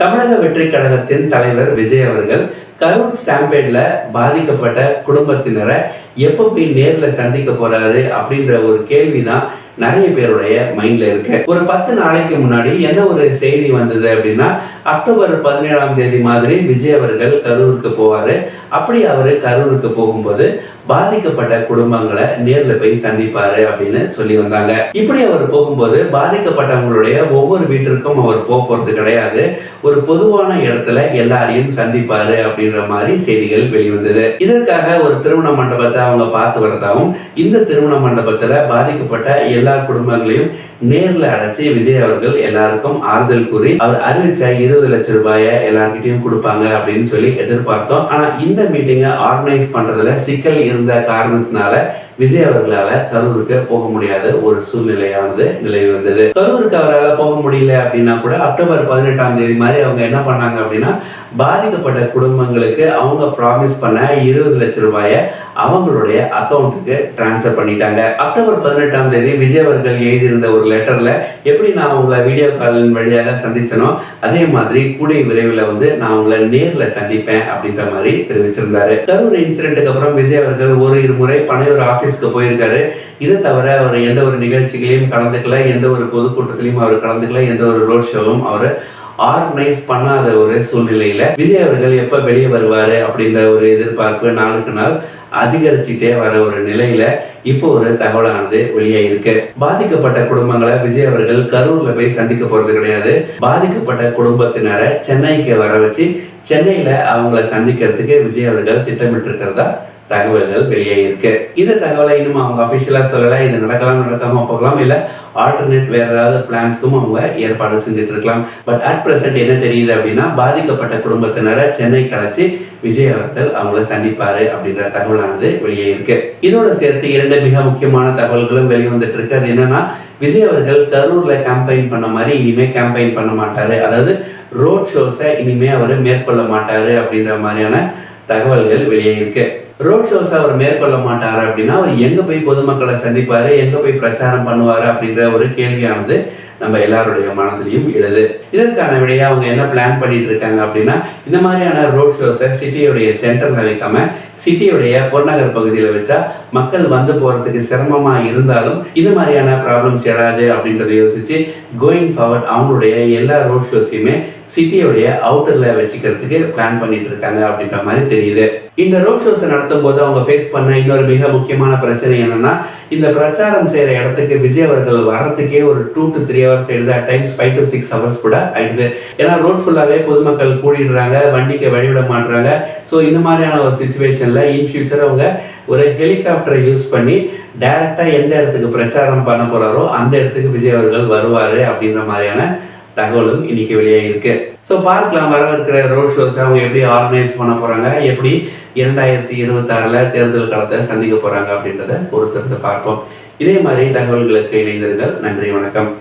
தமிழக வெற்றி கழகத்தின் தலைவர் விஜய் அவர்கள் கரூர் ஸ்டாம்பேட்ல பாதிக்கப்பட்ட குடும்பத்தினரை எப்போ போய் நேர்ல சந்திக்க போறாரு அப்படின்ற ஒரு கேள்விதான் நிறைய பேருடைய மைண்ட்ல இருக்கு. ஒரு பத்து நாளைக்கு முன்னாடி என்ன ஒரு செய்தி வந்தது அப்படின்னா அக்டோபர் பதினேழாம் தேதி மாதிரி விஜய் அவர்கள் கரூருக்கு போவாரு. அப்படி அவர் கரூருக்கு போகும்போது பாதிக்கப்பட்ட குடும்பங்களை நேர்ல போய் சந்திப்பாரு அப்படின்னு சொல்லி வந்தாங்க. இப்படி அவர் போகும்போது பாதிக்கப்பட்டவங்களுடைய ஒவ்வொரு வீட்டிற்கும் அவர் போக போறது கிடையாது. ஒரு பொதுவான இடத்துல எல்லாரையும் சந்திப்பாரு அப்படின்ற மாதிரி செய்திகள் வெளிவந்தது. இதற்காக ஒரு திருமண மண்டபத்தை அவங்க பார்த்து வரதாகவும் இந்த திருமண மண்டபத்துல பாதிக்கப்பட்ட எல்லா குடும்பங்களையும் நேரில் அழைச்சி விஜய் அவர்கள் எல்லாருக்கும் ஆறுதல் கூறி அவர் அறிவிச்ச இருபது லட்சம் ரூபாயை எல்லார்கிட்டையும் கொடுப்பாங்க அப்படின்னு சொல்லி எதிர்பார்த்தோம். ஆனா இந்த மீட்டிங்கை ஆர்கனைஸ் பண்றதுல சிக்கல் இருந்த காரணத்தினால விஜய் அவர்களால கரூருக்கு போக முடியாத ஒரு சூழ்நிலையானது நிலை வந்தது. கரூருக்கு அவரால் போக முடியல அப்படின்னா கூட அக்டோபர் பதினெட்டாம் தேதி மாதிரி அவங்க என்ன பண்ணாங்க அப்படின்னா பாதிக்கப்பட்ட குடும்பங்களுக்கு அவங்க ப்ராமிஸ் பண்ண இருபது லட்சம் ரூபாயை அவங்களுடைய அக்கௌண்ட்டுக்கு டிரான்ஸ்ஃபர் பண்ணிட்டாங்க. அக்டோபர் பதினெட்டாம் தேதி விஜய் அவர்கள் எழுதியிருந்த ஒரு லெட்டரில் எப்படி நான் உங்களை வீடியோ காலின் வழியாக சந்திச்சனோ அதே மாதிரி கூடிய விரைவில் வந்து நான் உங்களை நேரில் சந்திப்பேன் அப்படின்ற மாதிரி தெரிவிச்சிருந்தாரு. கரூர் இன்சிடென்ட்டுக்கு அப்புறம் விஜய் அவர்கள் ஒரு இருமுறை பனையூர் ஆஃபீஸ்க்கு போயிருக்காரு. இதை தவிர அவர் எந்த ஒரு நிகழ்ச்சிகளையும் கலந்துக்கல எந்த ஒரு பொதுக்கூட்டத்திலையும் அவர் கலந்துக்கல எந்த ஒரு ரோட் ஷோவும் அவர் ஆர்கனைஸ் பண்ணாத ஒரு சூழ்நிலையில விஜய் அவர்கள் எப்ப வெளியே வருவாரு அப்படின்ற ஒரு எதிர்பார்ப்பு நாளுக்கு நாள் அதிகரிச்சுட்டே வர ஒரு நிலையில இப்போ ஒரு தகவலானது வெளியாயிருக்கு பாதிக்கப்பட்ட குடும்பங்களை விஜய் அவர்கள் கரூர்ல போய் சந்திக்க போறது கிடையாது. பாதிக்கப்பட்ட குடும்பத்தினரை சென்னைக்கு வர வச்சு சென்னையில அவங்களை சந்திக்கிறதுக்கு விஜய் அவர்கள் திட்டமிட்டு இருக்கிறதா தகவல்கள் இருக்கு. இந்த தகவலை இன்னும் அவங்க அஃபிஷியலாக சொல்லலை. இது நடக்கலாம் நடக்காம போகலாம். இல்லை ஆல்டர்னேட் வேற ஏதாவது பிளான்ஸ்க்கும் அவங்க ஏற்பாடு செஞ்சுட்டு இருக்கலாம் பட் அட் பிரசன்ட் என்ன தெரியுது அப்படின்னா பாதிக்கப்பட்ட குடும்பத்தினரை சென்னை கலைச்சி விஜய் அவர்கள் அவங்கள சந்திப்பாரு அப்படின்ற தகவலானது வெளியே இருக்கு. இதோட சேர்த்து இரண்டு மிக முக்கியமான தகவல்களும் வெளிவந்துட்டு இருக்கு அது என்னன்னா விஜய் அவர்கள் கரூர்ல கேம்பெயின் பண்ண மாதிரி இனிமே கேம்பெயின் பண்ண மாட்டாரு. அதாவது ரோட் ஷோஸை இனிமே அவர் மேற்கொள்ள மாட்டாரு அப்படின்ற மாதிரியான தகவல்கள் வெளியே இருக்கு. ரோட் ஷோஸ் அவர் மேற்கொள்ள மாட்டார் அப்படின்னா அவர் எங்க போய் பொதுமக்களை சந்திப்பாரு எங்க போய் பிரச்சாரம் பண்ணுவாரு அப்படின்ற ஒரு கேள்வியானது நம்ம எல்லாருடைய மனதிலையும் எழுது. இதற்கான விடையா அவங்க என்ன பிளான் பண்ணிட்டு இருக்காங்க அப்படின்னா இந்த மாதிரியான ரோட் ஷோஸை சிட்டியுடைய சென்டர்ல வைக்காம சிட்டியுடைய புறநகர் பகுதியில் வச்சா மக்கள் வந்து போறதுக்கு சிரமமா இருந்தாலும் இந்த மாதிரியான ப்ராப்ளம்ஸ் எழாது அப்படின்றத யோசிச்சு கோயிங் ஃபார்வர்ட் அவங்களுடைய எல்லா ரோட் ஷோஸையுமே சிட்டியோடைய அவுட்டர்ல வச்சுக்கிறதுக்கு பிளான் பண்ணிட்டு இருக்காங்க அப்படின்ற மாதிரி தெரியுது. இந்த ரோட் ஷோஸை நடத்தும் போது அவங்க ஃபேஸ் பண்ண இன்னொரு மிக முக்கியமான பிரச்சனை என்னன்னா இந்த பிரச்சாரம் செய்யற இடத்துக்கு விஜய் அவர்கள் வர்றதுக்கே ஒரு டூ டு த்ரீ ஹவர்ஸ் எடுத்த at times five to six hours கூட ஆயிடுது. ஏன்னா ரோட் ஃபுல்லாவே பொதுமக்கள் கூடிடுறாங்க வண்டிக்கு வழிவிட மாட்டுறாங்க ஸோ இந்த மாதிரியான ஒரு சுச்சுவேஷன்ல இன் ஃபியூச்சர் அவங்க ஒரு ஹெலிகாப்டரை யூஸ் பண்ணி டைரக்டா எந்த இடத்துக்கு பிரச்சாரம் பண்ண போறாரோ அந்த இடத்துக்கு விஜய் அவர்கள் வருவாரு அப்படின்ற மாதிரியான தகவலும் இன்னைக்கு வெளியாகிருக்கு ஸோ பார்க்கலாம் வரவிருக்கிற ரோட் ஷோஸ் அவங்க எப்படி ஆர்கனைஸ் பண்ண போகிறாங்க எப்படி இரண்டாயிரத்தி இருபத்தாறில் தேர்தல் காலத்தை சந்திக்க போகிறாங்க அப்படின்றத பொறுத்திருந்து பார்ப்போம். இதே மாதிரி தகவல்களுக்கு இணைந்திருங்கள். நன்றி வணக்கம்.